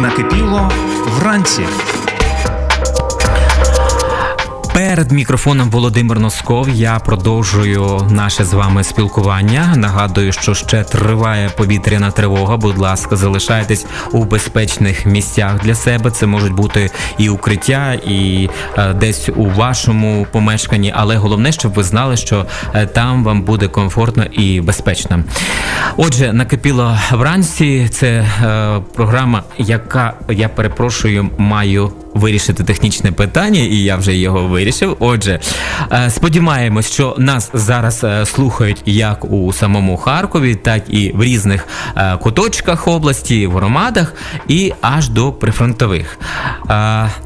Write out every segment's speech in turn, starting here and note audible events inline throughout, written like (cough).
Накипіло вранці. Перед мікрофоном Володимир Носков. Я продовжую наше з вами спілкування. Нагадую, що ще триває повітряна тривога. Будь ласка, залишайтесь у безпечних місцях для себе. Це можуть бути і укриття, і е, десь у вашому помешканні. Але головне, щоб ви знали, що е, там вам буде комфортно і безпечно. Отже, накипіло вранці. Це е, програма, яка я перепрошую, маю вирішити технічне питання, і я вже його вирішив. Отже, е, сподіваємось, що нас зараз е, слухають як у самому Харкові, так і в різних е, куточках області, в громадах і аж до прифронтових.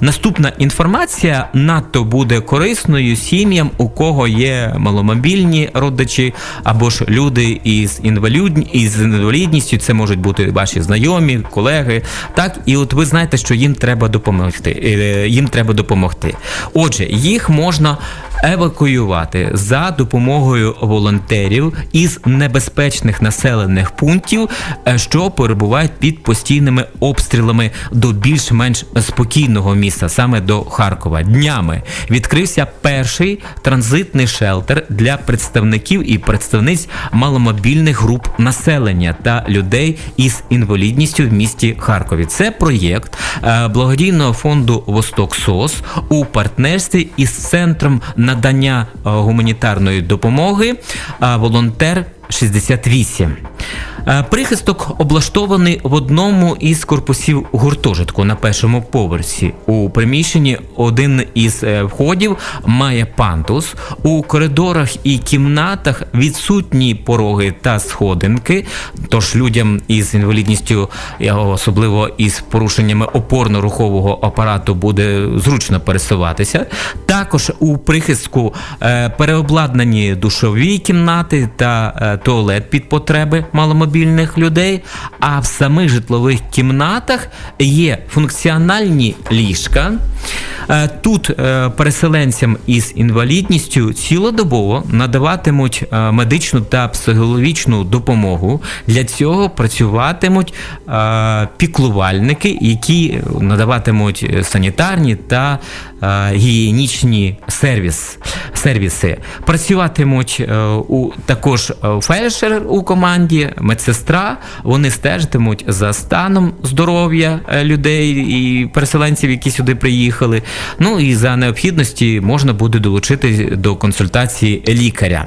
Наступна інформація надто буде корисною сім'ям, у кого є маломобільні родичі, або ж люди із інвалідністю. Це можуть бути ваші знайомі, колеги. Так, і от ви знаєте, що їм треба допомогти. Е, Їм треба допомогти. Отже, їх можна евакуювати за допомогою волонтерів із небезпечних населених пунктів, е, що перебувають під постійними обстрілами до більш-менш спокійного міста, саме до Харкова. Днями відкрився перший транзитний шелтер для представників і представниць маломобільних груп населення та людей із інвалідністю в місті Харкові. Це проєкт е, благодійного фонду Восток СОС у партнерстві із центром надання е, гуманітарної допомоги волонтер 68. Е, Прихисток облаштований в одному із корпусів гуртожитку на першому поверсі. У приміщенні один із е, входів має пантус. У коридорах і кімнатах відсутні пороги та сходинки. Тож людям із інвалідністю, е, особливо із порушеннями опорно-рухового апарату, буде зручно пересуватися. Також у прихистку переобладнані душові кімнати та туалет під потреби маломобільних людей. А в самих житлових кімнатах є функціональні ліжка. Е, Тут е, переселенцям із інвалідністю цілодобово надаватимуть е, медичну та психологічну допомогу. Для цього працюватимуть піклувальники, які надаватимуть санітарні та гігієнічні сервіс, сервіси. Працюватимуть також фельдшер у команді, медсестра. Вони стежитимуть за станом здоров'я е, людей і переселенців, які сюди приїхали. Ну і за необхідності можна буде долучити до консультації лікаря.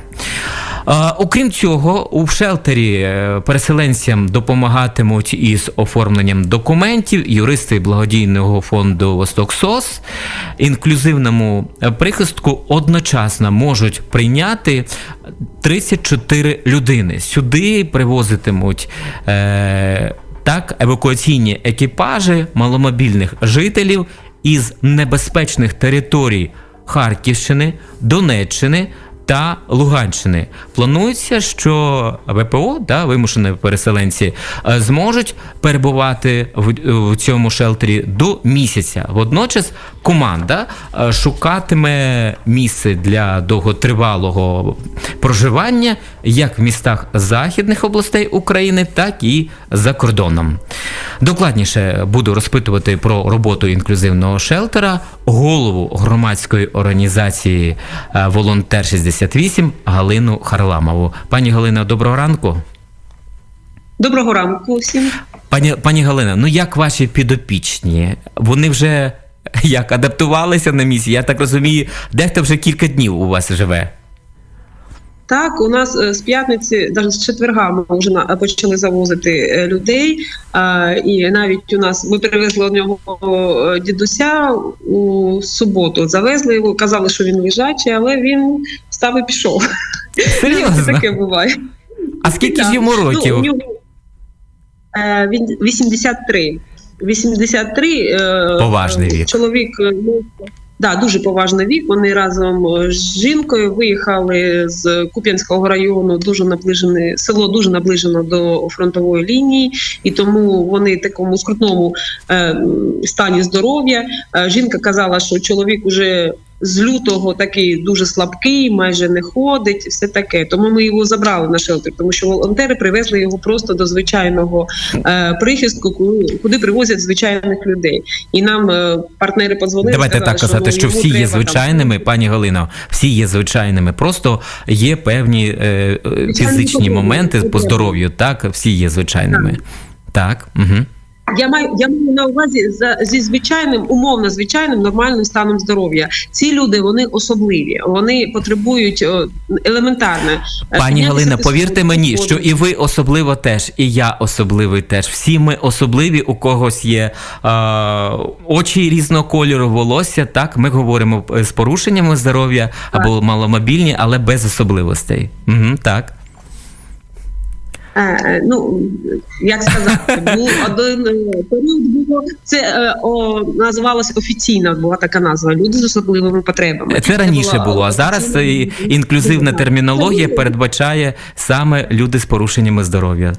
Окрім цього, у шелтері е, переселенцям допомагатимуть із оформленням документів юристи благодійного фонду Восток СОС. Інклюзивному прихистку одночасно можуть прийняти 34 людини. Сюди привозитимуть. Е- так, евакуаційні екіпажі маломобільних жителів із небезпечних територій Харківщини, Донеччини та Луганщини. Планується, що ВПО, да, вимушені переселенці, е, зможуть перебувати в, в цьому шелтері до місяця. Водночас команда е, шукатиме місце для довготривалого проживання як в містах західних областей України, так і за кордоном. Докладніше буду розпитувати про роботу інклюзивного шелтера голову громадської організації е, Волонтер 68 Галину Харламову. Пані Галина, доброго ранку. Доброго ранку всім. Пані пані Галина, ну як ваші підопічні? Вони вже (laughs) як адаптувалися на місці? Я так розумію, дехто вже кілька днів у вас живе. Так, у нас е, з п'ятниці, навіть з четверга, ми вже почали завозити е, людей. І навіть у нас ми привезли одного е, дідуся у суботу. Завезли його, казали, що він лежачий, але він встав і пішов. Серйозно? (laughs) Таке буває. А скільки ж йому Ну, років? у нього, е, він 83. 83. Е, Поважний вік. Чоловік е, ну, да, дуже поважний вік. Вони разом е, з жінкою виїхали з Куп'янського району, дуже наближене село, дуже наближено до фронтової лінії, і тому вони в такому скрутному е, стані здоров'я. Жінка казала, що чоловік уже з лютого такий дуже слабкий, майже не ходить, все таке. Тому ми його забрали на шелтер, тому що волонтери привезли його просто до звичайного е, прихистку, куди, привозять звичайних людей. І нам е, партнери подзвонили. Давайте сказали, так казати, ну, що йому всі є треба там- звичайними, пані Галино, всі є звичайними. Просто є певні е, е, фізичні моменти по здоров'ю. Так, всі є звичайними. Так. Угу. Я маю я маю на увазі за зі звичайним, умовно звичайним нормальним станом здоров'я. Ці люди вони особливі, вони потребують елементарне. е, Пані Галина, повірте мені, що і ви особливо теж, і я особливий теж. Всі ми особливі, у когось є е, очі різного кольору, волосся. Так, ми говоримо е, з порушеннями здоров'я або маломобільні, але без особливостей. Угу, так. Е, ну як сказати, був (laughs) один е, період було це е, о, називалось офіційна була така назва. Люди з особливими потребами. Це раніше було, а зараз і інклюзивна термінологія передбачає саме люди з порушеннями здоров'я.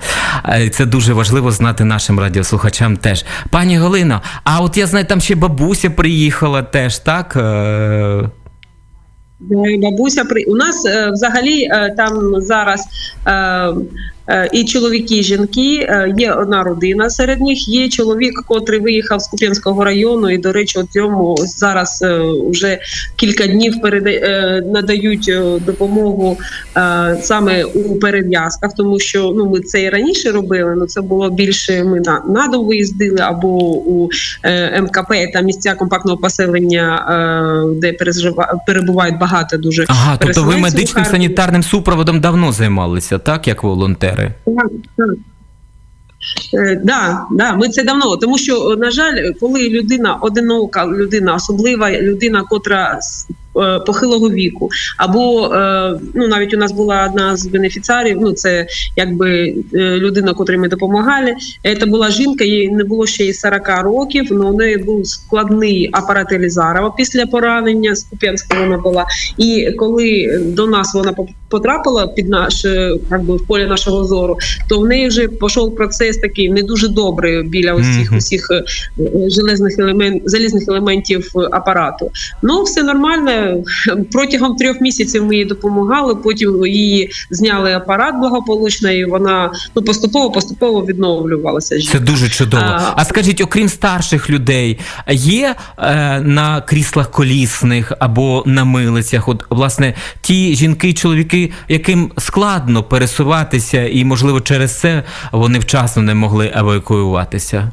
Це дуже важливо знати нашим радіослухачам теж. Пані Галино, а от я знаю, там ще бабуся приїхала теж, так? Бабуся при у нас взагалі там зараз і чоловіки, і жінки. Е, є одна родина серед них. Є чоловік, котрий виїхав з Куп'янського району, і до речі, от йому зараз е, вже кілька днів переда... е, надають е, допомогу е, саме у перев'язках, тому що ну ми це і раніше робили. Ну це було більше. Ми на надо виїздили або у е, МКП та місця компактного поселення, е, де перебувають багато дуже Ага, тобто ви медичним санітарним супроводом давно займалися, так, як волонтери? Так, так. Е, Да, да, ми це давно, тому що на жаль, коли людина одинока, людина особлива, людина, котра похилого віку, або е, ну навіть у нас була одна з бенефіціарів. Ну це якби е, людина, котрій ми допомагали. Це була жінка, їй не було ще й 40 років. але у неї був складний апарат Елізарова після поранення з Куп'янського вона була. І коли до нас вона потрапила під наш е, якби, в поле нашого зору, то в неї вже пішов процес такий не дуже добрий біля усіх е, е, железних елемент, залізних елементів е, апарату. Ну все нормально. Протягом трьох місяців ми їй допомагали. Потім її зняли апарат благополучно, і вона ну поступово поступово відновлювалася. Це дуже чудово. А- А скажіть, окрім старших людей, є е, на кріслах колісних або на милицях, от власне ті жінки чоловіки, яким складно пересуватися, і можливо через це вони вчасно не могли евакуюватися.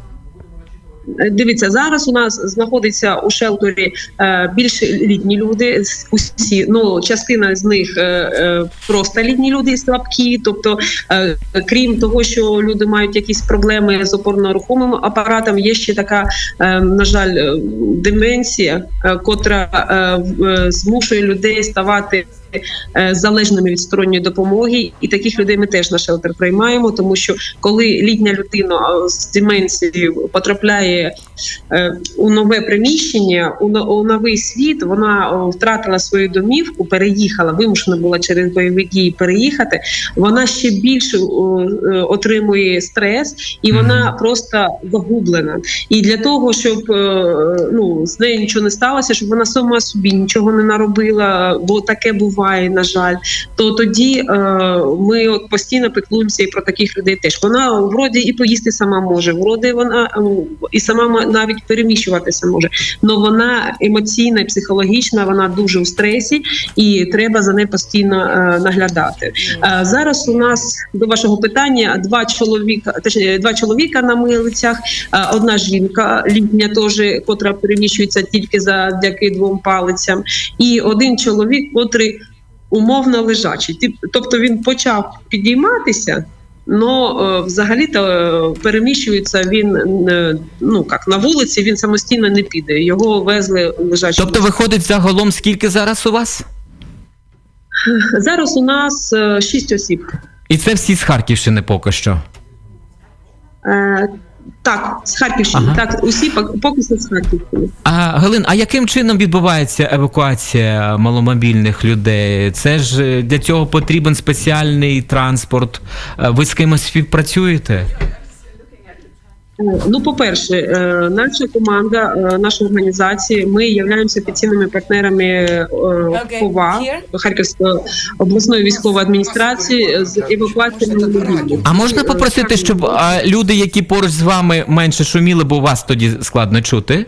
Е, Дивіться, зараз у нас знаходиться у шелтері е, більш літні люди. Усі ну частина з них е, е, просто літні люди слабкі. Тобто, е, крім того, що люди мають якісь проблеми з опорно-рухомим апаратом, є ще така, е, на жаль, е, деменція, е, котра е, змушує людей ставати. Е, Залежними від сторонньої допомоги, і таких людей ми теж на шелтер приймаємо, тому що коли літня людина з деменцією потрапляє е, у нове приміщення, у, новий світ, вона втратила свою домівку, переїхала, вимушена була через бойові дії переїхати. Вона ще більше отримує стрес, і вона просто загублена. І для того, щоб е, ну з нею нічого не сталося, щоб вона сама собі нічого не наробила, бо таке буває, на жаль. То тоді е, ми от постійно піклуємося і про таких людей теж. Вона вроді і поїсти сама може, вроді вона ем, і сама ма- навіть переміщуватися може. але вона емоційна і психологічна, вона дуже у стресі, і треба за нею постійно е, наглядати. Е, Зараз у нас до вашого питання два чоловіка, точніше, два чоловіка на милицях, е, одна жінка літня, теж котра переміщується тільки завдяки двом палицям, і один чоловік, котрий умовно лежачий. Тобто він почав підійматися. Но взагалі-то е, переміщується він е, ну як на вулиці, він самостійно не піде. Його везли лежачим. Тобто, виходить загалом, скільки зараз у вас? зараз у нас е, шість осіб. І це всі з Харківщини поки що. Так, з Харківщини. Ага. Так, усі пок- поки що з Харківщини. А Галин, а яким чином відбувається евакуація маломобільних людей? Це ж е, для цього потрібен спеціальний транспорт. Е, Ви з кимось співпрацюєте? Е, Ну, по-перше, е, наша команда, е, наша організація, ми являємося офіційними партнерами ХОВА Харківської обласної військової адміністрації з евакуації маломобільних. А можна попросити, щоб люди, які поруч з вами менше шуміли, бо вас тоді складно чути?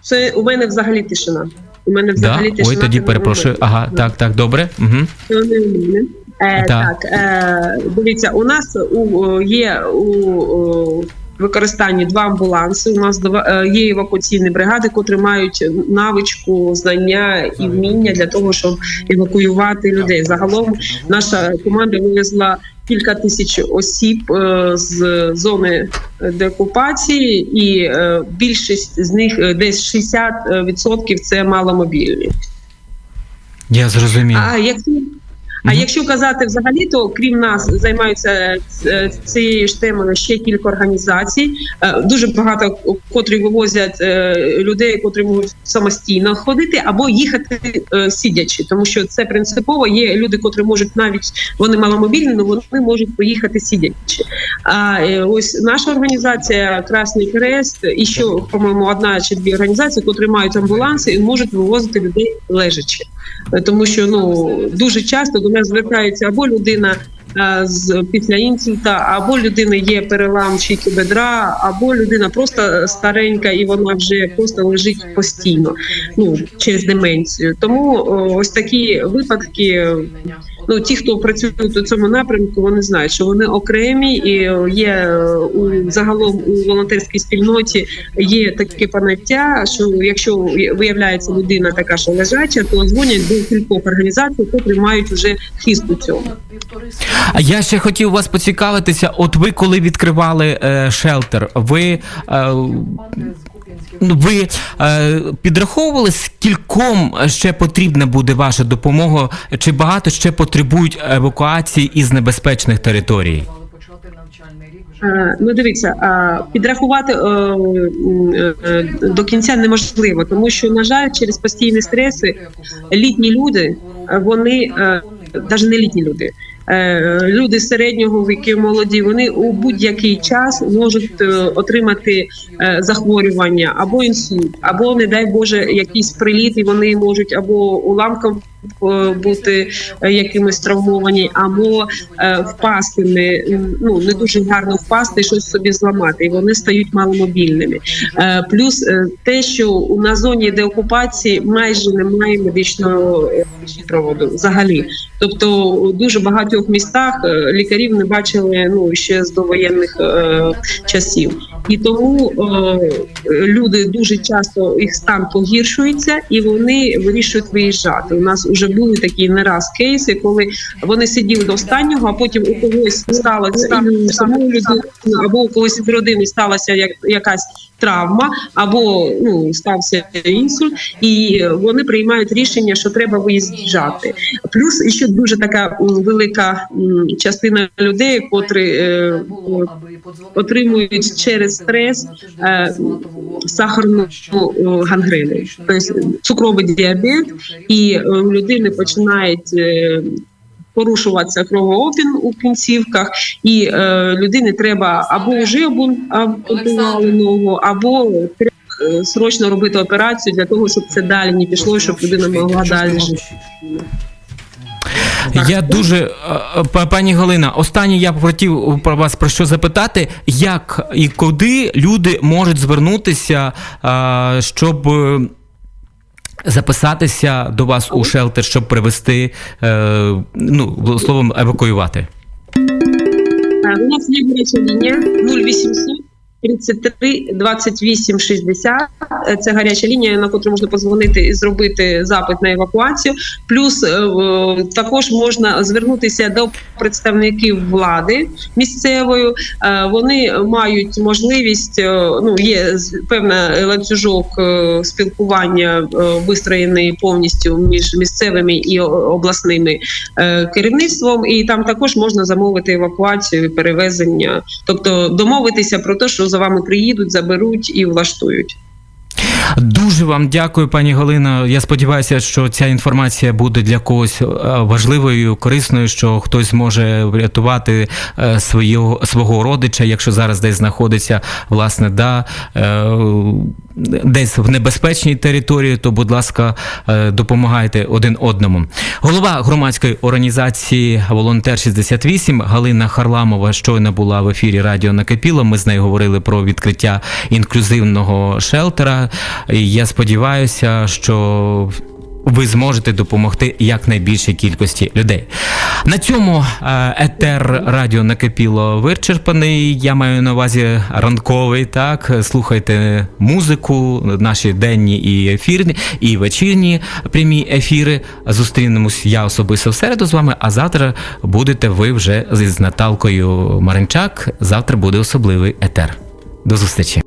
Це у мене взагалі тишина. У мене Да? тишина. Ой, тоді перепрошую. Ага, так, так, добре. Угу. Це не у мене. Е, Так. так, е, дивіться, у нас у, є у використанні два амбуланси. У нас два, е, є евакуаційні бригади, котрі мають навичку, знання і вміння для того, щоб евакуювати людей. Загалом наша команда вивезла кілька тисяч осіб е, з зони деокупації, і е, більшість з них е, десь 60% це маломобільні. Я зрозумів. А якщо а якщо казати взагалі, то крім нас займаються е, цією ж темою ще кілька організацій. Е, Дуже багато котрі вивозять е, людей, котрі можуть самостійно ходити або їхати сидячи, тому що це принципово. Є люди, котрі можуть навіть вони маломобільні, але вони можуть поїхати сидячи. А ось наша організація Красний Хрест і ще, по-моєму, одна чи дві організації, котрі мають амбуланси і можуть вивозити людей лежачи. Тому що ну дуже часто до нас звертається або людина. е, З після інсульта, або людина є перелам щіки бедра, або людина просто старенька і вона вже просто лежить постійно, ну через деменцію. Тому ось такі випадки. Ну ті, хто працюють у цьому напрямку, вони знають, що вони окремі і є е, у загалом у волонтерській спільноті є таке поняття, що якщо виявляється людина така, що лежача, то дзвонять до кількох організацій, які мають вже хист у цьому. А я ще хотів вас поцікавитися. От ви коли відкривали е, шелтер, ви. Е, ви е, підраховували, скільком ще потрібна буде ваша допомога, чи багато ще потребують евакуації із небезпечних територій? Е, Ну, дивіться, підрахувати е, е, до кінця неможливо, тому що на жаль, через постійні стреси літні люди, вони навіть не літні люди. Е, Люди середнього віку, молоді, вони у будь-який час можуть е, отримати е, захворювання або інсульт, або, не дай Боже, якийсь приліт, і вони можуть або уламком бути якимось травмовані, або впасти не ну не дуже гарно впасти, щось собі зламати, і вони стають маломобільними. Плюс те, що на зоні деокупації майже немає медичного проводу взагалі. Тобто дуже багатьох містах е, лікарів не бачили ну ще з довоєнних е, часів. І тому е, люди дуже часто їх стан погіршується, і вони вирішують виїжджати. У нас вже були такі не раз кейси, коли вони сиділи до останнього, а потім у когось сталося самої людини, або у когось з родини сталася як якась травма, або ну стався інсульт, і вони приймають рішення, що треба виїжджати. Плюс ще дуже така велика частина людей, котрі е, отримують через стрес е, сахарну е, гангрену, тобто цукровий діабет, і е, у людини починають е, порушуватися кровообмін у кінцівках, і е, людині треба або вже обун- ампутували ногу, або треба е, срочно робити операцію для того, щоб це далі не пішло, щоб людина могла далі жити. Я дуже е, е, па- пані Галина, останнє я б хотів про вас про що запитати, як і куди люди можуть звернутися, щоб записатися до вас у шелтер, щоб привезти, е, ну словом, евакуювати. У нас є гаряча лінія 0800 33 28 60. Е, Це гаряча лінія, на котру можна позвонити і зробити запит на евакуацію. Плюс е, також можна звернутися до представників влади місцевої. Е, Вони мають можливість, е, ну є певна ланцюжок спілкування вистроєний повністю між місцевими і обласними керівництвом, і там також можна замовити евакуацію і перевезення, тобто домовитися про те, що за вами приїдуть, заберуть і влаштують. Дуже вам дякую, пані Галина. Я сподіваюся, що ця інформація буде для когось е, важливою, корисною, що хтось зможе врятувати е, свого, свого родича, якщо зараз десь знаходиться, власне, да, е, десь в небезпечній території, то, будь ласка, допомагайте один одному. Голова громадської організації Волонтер 68 Галина Харламова щойно була в ефірі Радіо Накипіло. Ми з нею говорили про відкриття інклюзивного шелтера. Я сподіваюся, що ви зможете допомогти якнайбільшій кількості людей. На цьому е, етер радіо накипіло вичерпаний. Я маю на увазі ранковий. Так слухайте музику, наші денні і ефірні, і вечірні прямі ефіри. Зустрінемось я особисто в середу з вами. А завтра будете ви вже з Наталкою Маринчак. Завтра буде особливий етер. До зустрічі.